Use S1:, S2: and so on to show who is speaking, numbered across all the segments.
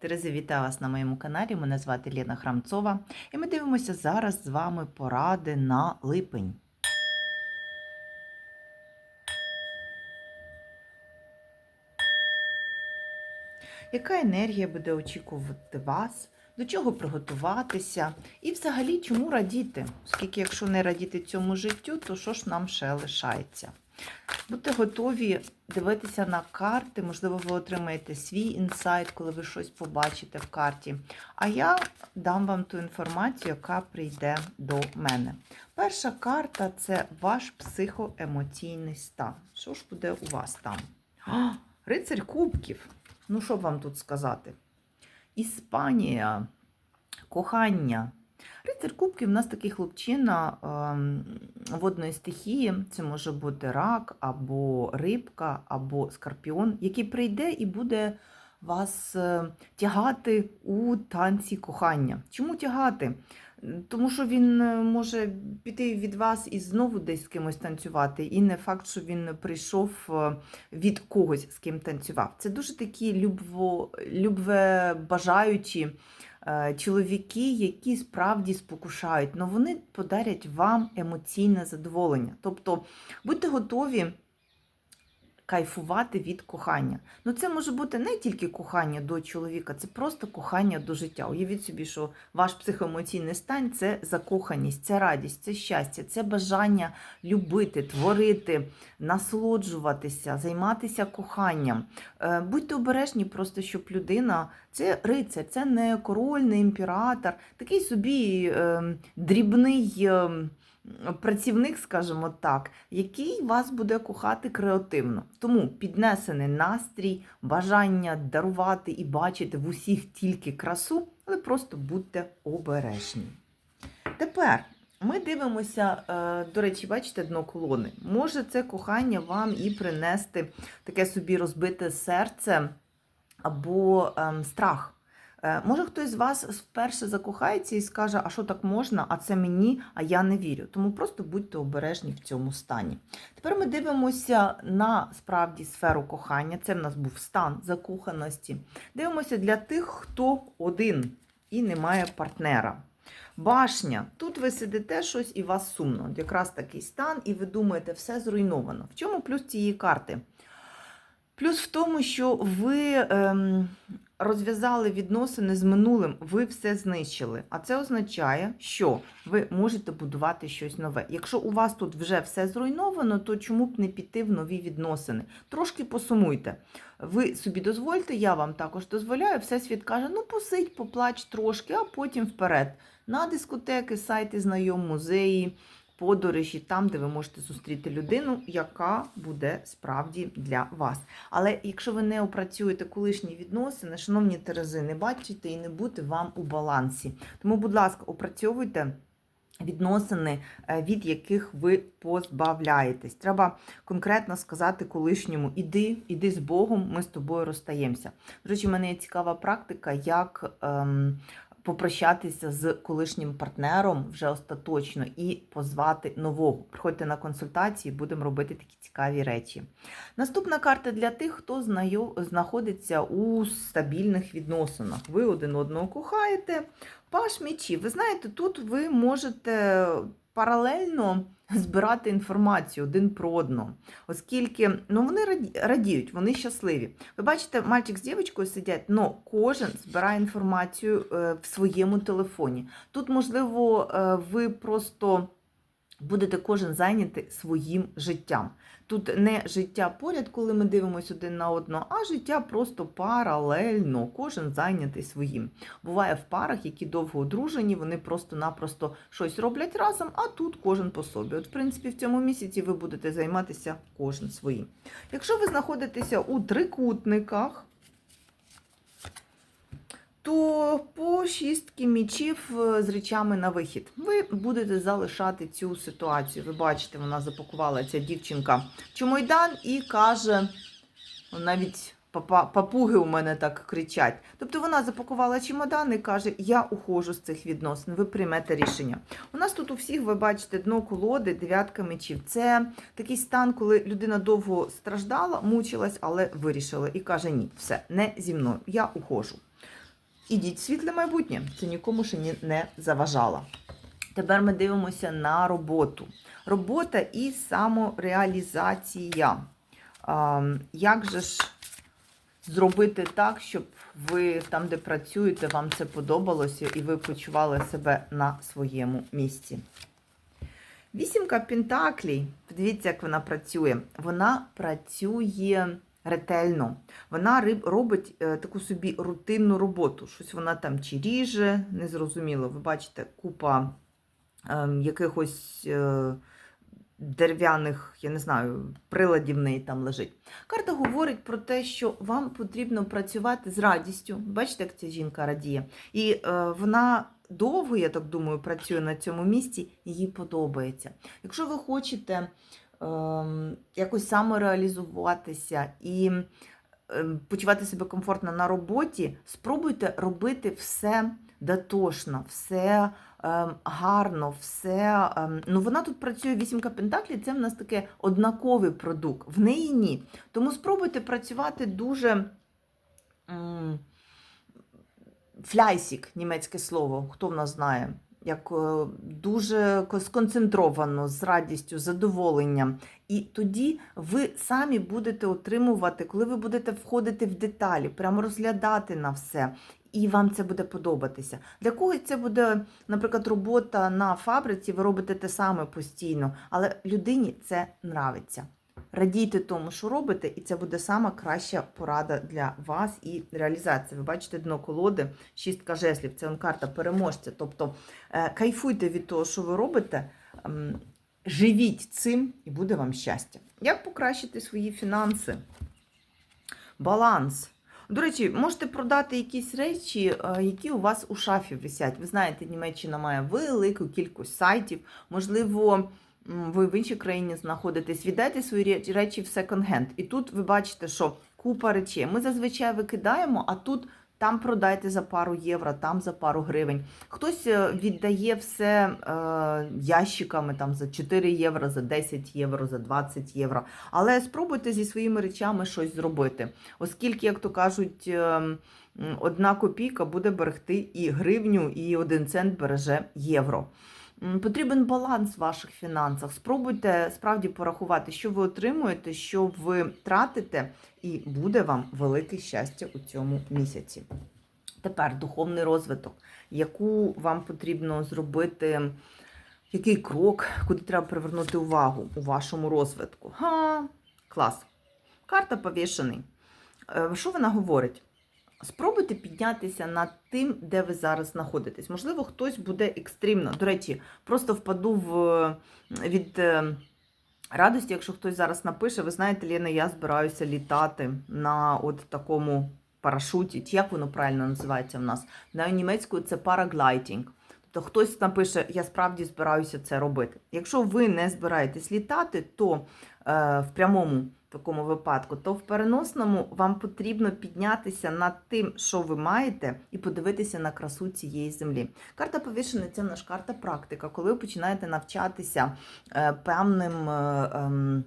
S1: Терези, вітаю вас на моєму каналі. Мене звати Лена Храмцова, і ми дивимося зараз з вами поради на липень. Яка енергія буде очікувати вас? До чого приготуватися? І взагалі чому радіти? Оскільки, якщо не радіти цьому життю, то що ж нам ще лишається? Будьте готові дивитися на карти, можливо, ви отримаєте свій інсайт, коли ви щось побачите в карті. А я дам вам ту інформацію, яка прийде до мене. Перша карта це ваш психоемоційний стан. Що ж буде у вас там? А, Рицарь Кубків. Ну, що вам тут сказати? Іспанія, кохання. Рицар Кубків у нас такий хлопчина водної стихії. Це може бути рак, або рибка, або скорпіон, який прийде і буде вас е, тягати у танці кохання. Чому тягати? Тому що він е, може піти від вас і знову десь з кимось танцювати. І не факт, що він прийшов е, від когось, з ким танцював. Це дуже такі любво, любвебажаючі е, чоловіки, які справді спокушають, але вони подарять вам емоційне задоволення. Тобто будьте готові. Кайфувати від кохання. Ну, це може бути не тільки кохання до чоловіка, це просто кохання до життя. Уявіть собі, що ваш психоемоційний стан це закоханість, це радість, це щастя, це бажання любити, творити, насолоджуватися, займатися коханням. Е, Будьте обережні, просто щоб людина, це рицар, це не король, не імператор, такий собі е, дрібний. Працівник, скажімо так, який вас буде кохати креативно. Тому піднесений настрій, бажання дарувати і бачити в усіх тільки красу, але просто будьте обережні. Тепер ми дивимося, е, до речі, бачите дно колони. Може це кохання вам і принести таке собі розбите серце або ем, страх. Е, Може, хтось з вас вперше закохається і скаже, а що так можна, а це мені, а я не вірю. Тому просто будьте обережні в цьому стані. Тепер ми дивимося на справді сферу кохання. Це в нас був стан закоханості. Дивимося для тих, хто один і не має партнера. Башня. Тут ви сидите щось і вас сумно. Якраз такий стан, і ви думаєте, все зруйновано. В чому плюс цієї карти? Плюс в тому, що ви ем, розв'язали відносини з минулим, ви все знищили. А це означає, що ви можете будувати щось нове. Якщо у вас тут вже все зруйновано, то чому б не піти в нові відносини? Трошки посумуйте. Ви собі дозвольте, я вам також дозволяю. Всесвіт каже: ну посидь, поплач трошки, а потім вперед. На дискотеки, сайти знайом, музеї подорожі, там, де ви можете зустріти людину, яка буде справді для вас. Але якщо ви не опрацюєте колишні відносини, шановні Терези, не бачите і не бути вам у балансі. Тому, будь ласка, опрацьовуйте. Відносини, е, від яких ви позбавляєтесь. Треба конкретно сказати колишньому: іди, іди з Богом, ми з тобою розстаємося. До речі, в мене є цікава практика, як ем, попрощатися з колишнім партнером вже остаточно і позвати нового. Приходьте на консультації, будемо робити такі цікаві речі. Наступна карта для тих, хто знайом знаходиться у стабільних відносинах. Ви один одного кохаєте. Паш мечів. Ви знаєте, тут ви можете паралельно збирати інформацію один про одного, оскільки ну, вони раді- радіють, вони щасливі. Ви бачите, мальчик з дівчинкою сидять, але кожен збирає інформацію е, в своєму телефоні. Тут, можливо, е, ви просто будете кожен зайняти своїм життям. Тут не життя поряд, коли ми дивимося один на одного, а життя просто паралельно, кожен зайнятий своїм. Буває в парах, які довго одружені, вони просто-напросто щось роблять разом, а тут кожен по собі. От, в принципі, в цьому місяці ви будете займатися кожен своїм. Якщо ви знаходитеся у трикутниках, то по шістки мічів е, з речами на вихід. Ви будете залишати цю ситуацію. Ви бачите, вона запакувала ця дівчинка чумойдан і каже, навіть папуги у мене так кричать. Тобто вона запакувала чемодан і каже: Я ухожу з цих відносин, ви приймете рішення. У нас тут у всіх, ви бачите, дно колоди, дев'ятка мечів. Це такий стан, коли людина довго страждала, мучилась, але вирішила і каже: Ні, все, не зі мною, я ухожу. Ідіть світле майбутнє. Це нікому ще не заважало. Тепер ми дивимося на роботу. Робота і самореалізація. Як же ж зробити так, щоб ви там, де працюєте, вам це подобалося і ви почували себе на своєму місці? Вісімка Пентаклей, подивіться, як вона працює. Вона працює ретельно. Вона риб- робить е, таку собі рутинну роботу. Щось вона там чи ріже, незрозуміло. Ви бачите, купа ем, якихось е, дерев'яних, я не знаю, приладів в неї там лежить. Карта говорить про те, що вам потрібно працювати з радістю. Бачите, як ця жінка радіє. І е, вона довго, я так думаю, працює на цьому місці, їй подобається. Якщо ви хочете якось самореалізуватися і ем, почувати себе комфортно на роботі, спробуйте робити все дотошно, все ем, гарно, все. ем, ну вона тут працює вісімка пентаклів, це в нас таке однаковий продукт. В неї ні. Тому спробуйте працювати дуже. Фляйсік, німецьке слово, хто в нас знає, як е, дуже сконцентровано, з радістю, задоволенням. І тоді ви самі будете отримувати, коли ви будете входити в деталі, прямо розглядати на все. І вам це буде подобатися. Для когось це буде, наприклад, робота на фабриці, ви робите те саме постійно, але людині це нравиться. Радійте тому, що робите, і це буде сама краща порада для вас і реалізація. Ви бачите дно колоди, шістка жеслів, це он карта переможця. Тобто е, кайфуйте від того, що ви робите, ем, живіть цим і буде вам щастя. Як покращити свої фінанси? Баланс. До речі, можете продати якісь речі, е, які у вас у шафі висять. Ви знаєте, Німеччина має велику кількість сайтів. Можливо, ви в іншій країні знаходитесь. Віддайте свої речі в секонд-хенд. І тут ви бачите, що купа речей. Ми зазвичай викидаємо, а тут там продайте за пару євро, там за пару гривень. Хтось е, віддає все е, ящиками там за 4 євро, за 10 євро, за 20 євро. Але спробуйте зі своїми речами щось зробити. Оскільки, як то кажуть, е, одна копійка буде берегти і гривню, і один цент береже євро. Потрібен баланс в ваших фінансах. Спробуйте справді порахувати, що ви отримуєте, що ви тратите, і буде вам велике щастя у цьому місяці. Тепер духовний розвиток, яку вам потрібно зробити, який крок, куди треба привернути увагу у вашому розвитку. Га, клас. Карта повішений. Е, Що вона говорить? Спробуйте піднятися над тим, де ви зараз знаходитесь. Можливо, хтось буде екстремно. До речі, просто впаду в, від е, радості, якщо хтось зараз напише, ви знаєте, Лена, я збираюся літати на от такому парашуті. Як воно правильно називається в нас? На німецькою це параглайдінг. Тобто хтось напише, я справді збираюся це робити. Якщо ви не збираєтесь літати, то е, в прямому такому випадку, то в переносному вам потрібно піднятися над тим, що ви маєте, і подивитися на красу цієї землі. Карта повішена це наш карта практика, коли ви починаєте навчатися е, певним. е, ем,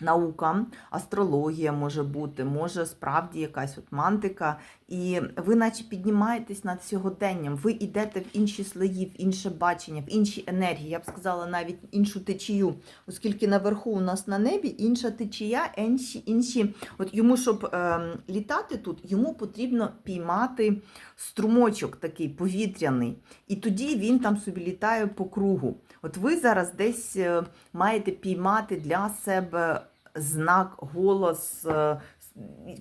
S1: Наукам, астрологія може бути, може справді якась от мантика, і ви, наче піднімаєтесь над сьогоденням, ви йдете в інші слої, в інше бачення, в інші енергії. Я б сказала навіть іншу течію, оскільки наверху у нас на небі інша течія, інші, інші. От йому, щоб ем, літати тут, йому потрібно піймати струмочок такий повітряний, і тоді він там собі літає по кругу. От ви зараз десь е, маєте піймати для себе знак, голос, е,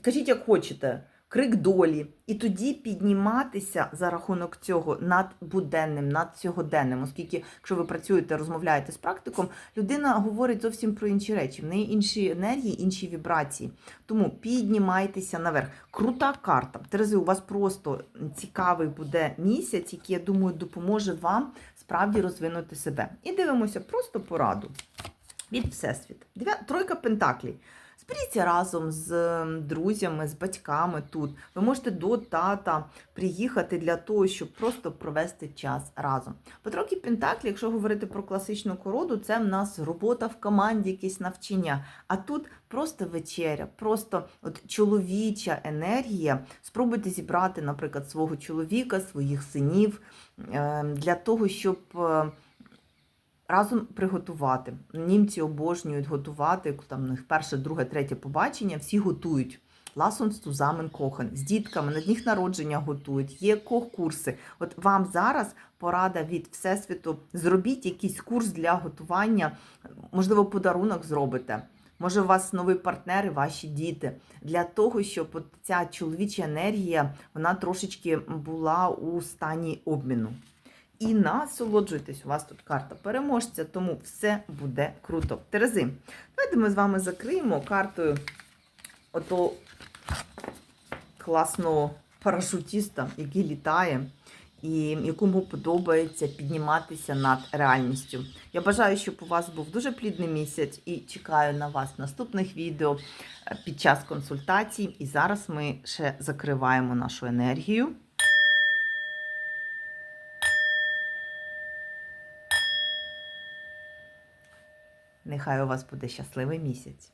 S1: кажіть, як хочете, крик долі. І тоді підніматися за рахунок цього над буденним, над сьогоденним, оскільки, якщо ви працюєте, розмовляєте з практиком, людина говорить зовсім про інші речі, в неї інші енергії, інші вібрації. Тому піднімайтеся наверх. Крута карта. Терези, у вас просто цікавий буде місяць, який, я думаю, допоможе вам справді розвинути себе. І дивимося просто пораду від Всесвіт. Тройка пентаклей. Зберіться разом з ем, друзями, з батьками тут. Ви можете до тата приїхати для того, щоб просто провести час разом. По трохи Пентаклі, якщо говорити про класичну короду, це в нас робота в команді, якісь навчання. А тут просто вечеря, просто от чоловіча енергія. Спробуйте зібрати, наприклад, свого чоловіка, своїх синів е, для того, щоб. Разом приготувати. Німці обожнюють готувати, там в них перше, друге, третє побачення, всі готують. Ласон Стузамен Кохан з дітками на дніх народження готують, є курси. От вам зараз порада від Всесвіту. Зробіть якийсь курс для готування, можливо, подарунок зробите. Може, у вас новий партнер і ваші діти для того, щоб ця чоловіча енергія вона трошечки була у стані обміну і насолоджуйтесь. У вас тут карта переможця, тому все буде круто. Терези, давайте ми з вами закриємо картою ото класного парашутіста, який літає. І якому подобається підніматися над реальністю. Я бажаю, щоб у вас був дуже плідний місяць і чекаю на вас наступних відео під час консультацій. І зараз ми ще закриваємо нашу енергію. Нехай у вас буде щасливий місяць.